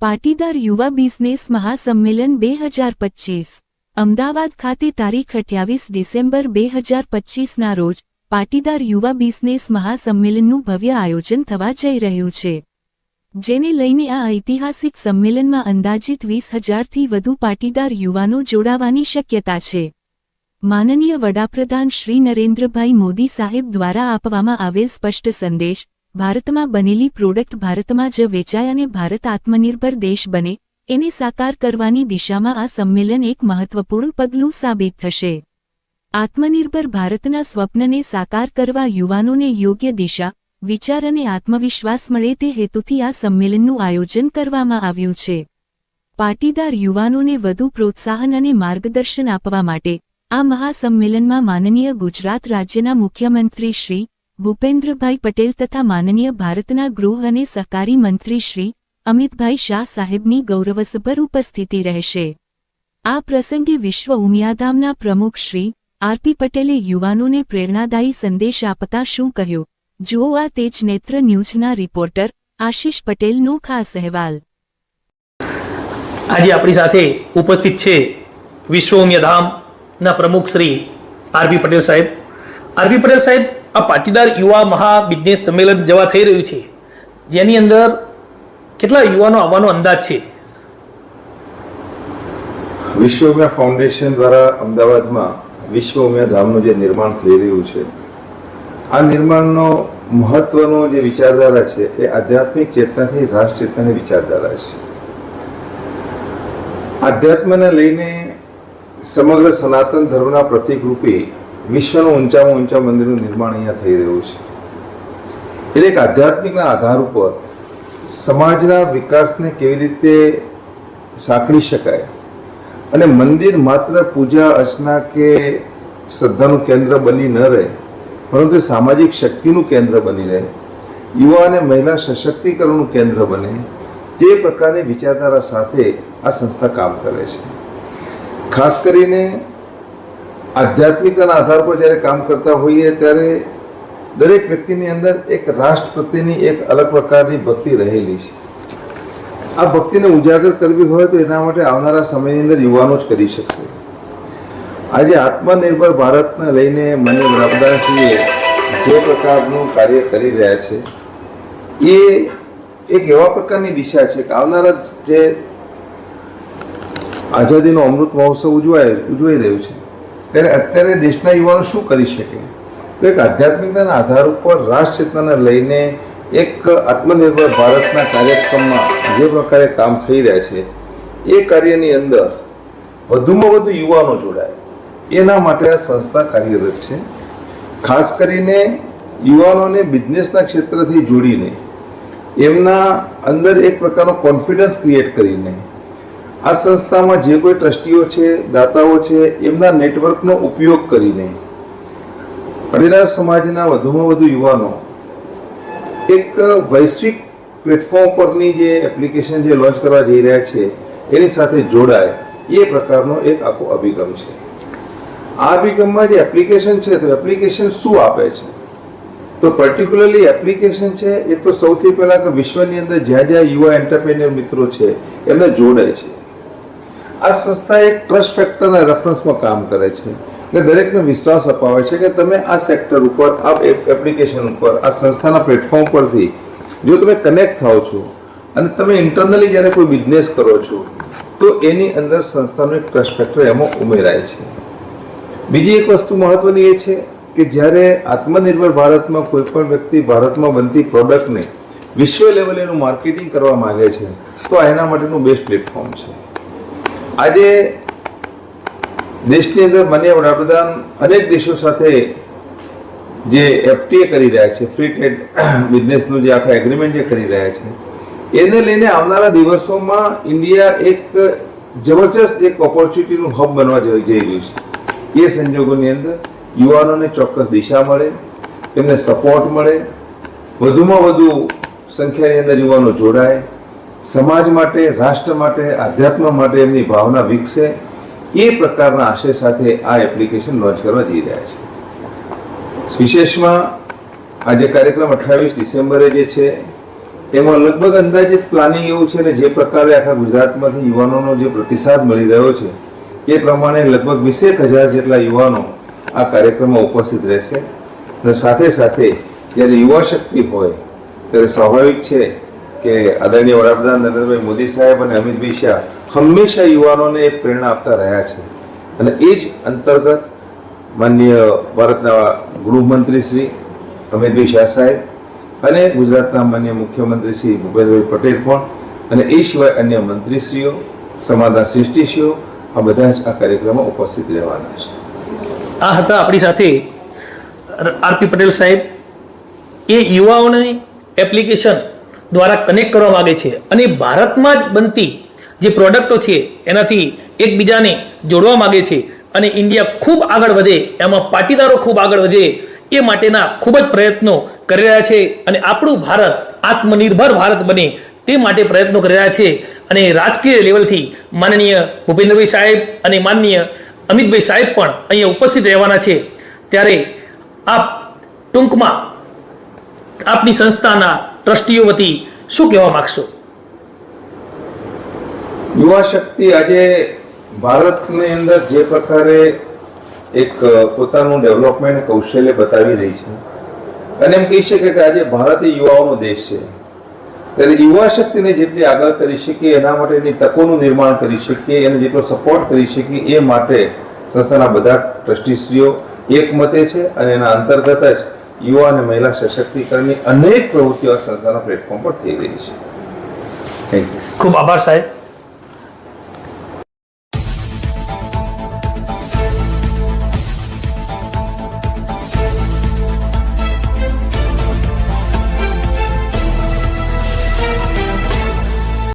પાટીદાર યુવા બિઝનેસ મહાસંમેલન બે હજાર પચીસ, અમદાવાદ ખાતે તારીખ અઠ્યાવીસ ડિસેમ્બર બે હજાર પચીસના રોજ પાટીદાર યુવા બિઝનેસ મહાસંમેલનનું ભવ્ય આયોજન થવા જઈ રહ્યું છે. જેને લઈને આ ઐતિહાસિક સંમેલનમાં અંદાજિત વીસ હજારથી વધુ પાટીદાર યુવાનો જોડાવાની શક્યતા છે. માનનીય વડાપ્રધાન શ્રી નરેન્દ્રભાઈ મોદી સાહેબ દ્વારા આપવામાં આવેલ સ્પષ્ટ સંદેશ ભારતમાં બનેલી પ્રોડક્ટ ભારતમાં જ વેચાય અને ભારત આત્મનિર્ભર દેશ બને, એને સાકાર કરવાની દિશામાં આ સંમેલન એક મહત્વપૂર્ણ પગલું સાબિત થશે. આત્મનિર્ભર ભારતના સ્વપ્નને સાકાર કરવા યુવાનોને યોગ્ય દિશા, વિચાર અને આત્મવિશ્વાસ મળે તે હેતુથી આ સંમેલનનું આયોજન કરવામાં આવ્યું છે. પાટીદાર યુવાનોને વધુ પ્રોત્સાહન અને માર્ગદર્શન આપવા માટે, આ મહાસંમેલનમાં માનનીય ગુજરાત રાજ્યના મુખ્યમંત્રી શ્રી ભૂપેન્દ્રભાઈ પટેલ તથા માનનીય ભારતના ગૃહ અને સહકારી મંત્રી શ્રી અમિતભાઈ શાહ સાહેબની ગૌરવસભર ઉપસ્થિતિ રહેશે. આ પ્રસંગે વિશ્વ ઉમિયાધામના પ્રમુખ શ્રી આરપી પટેલે યુવાનોને પ્રેરણાદાયી સંદેશ આપતા શું કહ્યું? જુઓ આ તેજ નેત્ર ન્યૂઝના રિપોર્ટર આશિષ પટેલનો ખાસ અહેવાલ. આજે આપણી સાથે ઉપસ્થિત છે વિશ્વ ઉમિયાધામના પ્રમુખ શ્રી આરપી પટેલ સાહેબ. આરપી પટેલ સાહેબ, આ પાટીદાર યુવા મહા બિઝનેસ સંમેલન જવા થઈ રહ્યું છે. જેની અંદર કેટલા યુવાનો આવવાનો અંદાજ છે? વિશ્વ ઉમિયા ફાઉન્ડેશન દ્વારા અમદાવાદમાં વિશ્વ ઉમિયા ધામનું જે નિર્માણ થઈ રહ્યું છે, આ નિર્માણનો મહત્વનો જે વિચારધારા છે એ આધ્યાત્મિક ચેતનાથી રાષ્ટ્ર ચેતનાની વિચારધારા છે. આધ્યાત્મને લઈને સમગ્ર સનાતન ધર્મના પ્રતીક રૂપે વિશ્વનું ઊંચામાં ઊંચા મંદિરનું નિર્માણ અહીંયા થઈ રહ્યું છે. એટલે એક આધ્યાત્મિકના આધાર ઉપર સમાજના વિકાસને કેવી રીતે સાંકળી શકાય? અને મંદિર માત્ર પૂજા, અર્ચના કે શ્રદ્ધાનું કેન્દ્ર બની ન રહે, પરંતુ સામાજિક શક્તિનું કેન્દ્ર બની રહે, યુવા અને મહિલા સશક્તિકરણનું કેન્દ્ર બને તે પ્રકારની વિચારધારા સાથે આ સંસ્થા કામ કરે છે. ખાસ કરીને આધ્યાત્મિકતાના આધાર પર જ્યારે કામ કરતા હોઈએ ત્યારે દરેક વ્યક્તિની અંદર એક રાષ્ટ્ર પ્રત્યેની એક અલગ પ્રકારની ભક્તિ રહેલી છે. આ ભક્તિને ઉજાગર કરવી હોય તો એના માટે આવનારા સમયની અંદર યુવાનો જ કરી શકશે. આજે આત્મનિર્ભર ભારતને લઈને મને વડાપ્રધાનશ્રીએ જે પ્રકારનું કાર્ય કરી રહ્યા છે, એ એક એવા પ્રકારની દિશા છે કે આવનારા જે આઝાદીનો અમૃત મહોત્સવ ઉજવાય, ઉજવાઈ રહ્યો છે. ત્યારે અત્યારે દેશના યુવાનો શું કરી શકે? તો એક આધ્યાત્મિકતાના આધાર ઉપર રાષ્ટ્ર ચેતનાને લઈને એક આત્મનિર્ભર ભારતના કાર્યક્રમમાં જે પ્રકારે કામ થઈ રહ્યા છે, એ કાર્યની અંદર વધુમાં વધુ યુવાનો જોડાય. એના માટે આ સંસ્થા કાર્યરત છે. ખાસ કરીને યુવાનોને બિઝનેસના ક્ષેત્રથી જોડીને એમના અંદર એક પ્રકારનો કોન્ફિડન્સ ક્રિએટ કરીને આ સંસ્થામાં જે કોઈ ટ્રસ્ટીઓ છે, દાતાઓ છે, એમના નેટવર્કનો ઉપયોગ કરીને પાટીદાર સમાજના વધુમાં વધુ યુવાનો એક વૈશ્વિક પ્લેટફોર્મ પરની જે એપ્લિકેશન જે લોન્ચ કરવા જઈ રહ્યા છે, એની સાથે જોડાય, એ પ્રકારનો એક આખો અભિગમ છે. આ અભિગમમાં જે એપ્લિકેશન છે, તો એપ્લિકેશન શું આપે છે? તો પર્ટિક્યુલરલી એપ્લિકેશન છે, એ તો સૌથી પહેલાં કે વિશ્વની અંદર જ્યાં જ્યાં યુવા એન્ટરપ્રેન્યોર મિત્રો છે, એમને જોડે છે. આ સંસ્થા એક ટ્રસ્ટ ફેક્ટરના રેફરન્સમાં કામ કરે છે. એટલે દરેકને વિશ્વાસ અપાવે છે કે તમે આ સેક્ટર ઉપર, આ એપ્લિકેશન ઉપર, આ સંસ્થાના પ્લેટફોર્મ પરથી જો તમે કનેક્ટ થાઓ છો અને તમે ઇન્ટરનલી જ્યારે કોઈ બિઝનેસ કરો છો, તો એની અંદર સંસ્થાનું એક ટ્રસ્ટ ફેક્ટર એમાં ઉમેરાય છે. બીજી એક વસ્તુ મહત્વની એ છે કે જ્યારે આત્મનિર્ભર ભારતમાં કોઈ પણ વ્યક્તિ ભારતમાં બનતી પ્રોડક્ટને વિશ્વ લેવલે એનું માર્કેટિંગ કરવા માંગે છે, તો એના માટેનું બેસ્ટ પ્લેટફોર્મ છે. આજે દેશની અંદર માન્ય વડાપ્રધાન અનેક દેશો સાથે જે એફટીએ કરી રહ્યા છે ફ્રી ટ્રેડ બિઝનેસનું જે આખા એગ્રીમેન્ટ જે કરી રહ્યા છે, એને લઈને આવનારા દિવસોમાં ઇન્ડિયા એક જબરજસ્ત એક ઓપોર્ચ્યુનિટીનું હબ બનવા જઈ રહ્યું છે. એ સંજોગોની અંદર યુવાનોને ચોક્કસ દિશા મળે, તેમને સપોર્ટ મળે, વધુમાં વધુ સંખ્યાની અંદર યુવાનો જોડાય સમાજ માટે, રાષ્ટ્ર માટે, આધ્યાત્મ માટે એમની ભાવના વિકસે, એ પ્રકારના આશય સાથે આ એપ્લિકેશન લોન્ચ કરવા જઈ રહ્યા છે. વિશેષમાં આ જે કાર્યક્રમ અઠ્ઠાવીસ ડિસેમ્બરે જે છે, એમાં લગભગ અંદાજિત પ્લાનિંગ એવું છે ને જે પ્રકારે આખા ગુજરાતમાંથી યુવાનોનો જે પ્રતિસાદ મળી રહ્યો છે, એ પ્રમાણે લગભગ વીસેક હજાર જેટલા યુવાનો આ કાર્યક્રમમાં ઉપસ્થિત રહેશે. અને સાથે સાથે જ્યારે યુવા શક્તિ હોય, ત્યારે સ્વાભાવિક છે કે આદરણીય વડાપ્રધાન નરેન્દ્રભાઈ મોદી સાહેબ અને અમિતભાઈ શાહ હંમેશા યુવાનોને એક પ્રેરણા આપતા રહ્યા છે. અને એ જ અંતર્ગત માનનીય ભારતના ગૃહમંત્રી શ્રી અમિતભાઈ શાહ સાહેબ અને ગુજરાતના માન્ય મુખ્યમંત્રી શ્રી ભૂપેન્દ્રભાઈ પટેલ પણ અને એ સિવાય અન્ય મંત્રીશ્રીઓ, સમાજના શ્રેષ્ઠીશ્રીઓ આ બધા જ આ કાર્યક્રમમાં ઉપસ્થિત રહેવાના છે. આ હતા આપણી સાથે આરપી પટેલ સાહેબ. એ યુવાઓની એપ્લિકેશન દ્વારા કનેક્ટ કરવા માગે છે. અને ભારતમાં જ બનતી જે પ્રોડક્ટો છે, એનાથી એકબીજાને જોડવા માગે છે. અને ઇન્ડિયા ખૂબ આગળ વધે, એમાં પાટીદારો ખૂબ આગળ વધે, એ માટેના ખૂબ જ પ્રયત્નો કરી રહ્યા છે. અને આપણું ભારત આત્મનિર્ભર ભારત બને, તે માટે પ્રયત્નો કરી રહ્યા છે. અને રાજકીય લેવલથી માનનીય ભૂપેન્દ્રભાઈ સાહેબ અને માનનીય અમિતભાઈ સાહેબ પણ અહીંયા ઉપસ્થિત રહેવાના છે. ત્યારે આપ ટૂંકમાં આપની સંસ્થાના ટ્રસ્ટીઓ વતી શું કહેવા માંગશો? યુવા શક્તિ આજે ભારતની અંદર જે પ્રકારે એક પોતાનું ડેવલપમેન્ટ કૌશલ્ય બતાવી રહી છે. અને એમ કહી શકે કે આજે ભારત એ યુવાઓનો દેશ છે. ત્યારે યુવા શક્તિને જેટલી આગળ કરી શકીએ, એના માટેની તકોનું નિર્માણ કરી શકીએ, એને જેટલો સપોર્ટ કરી શકીએ, એ માટે સંસ્થાના બધા ટ્રસ્ટીશ્રીઓ એકમતે છે અને એના અંતર્ગત જ યુવા અને મહિલા સશક્તિકરણની અનેક પ્રવૃત્તિઓ સંસ્થાના પ્લેટફોર્મ પર થઈ રહી છે. ખૂબ આભાર સાહેબ.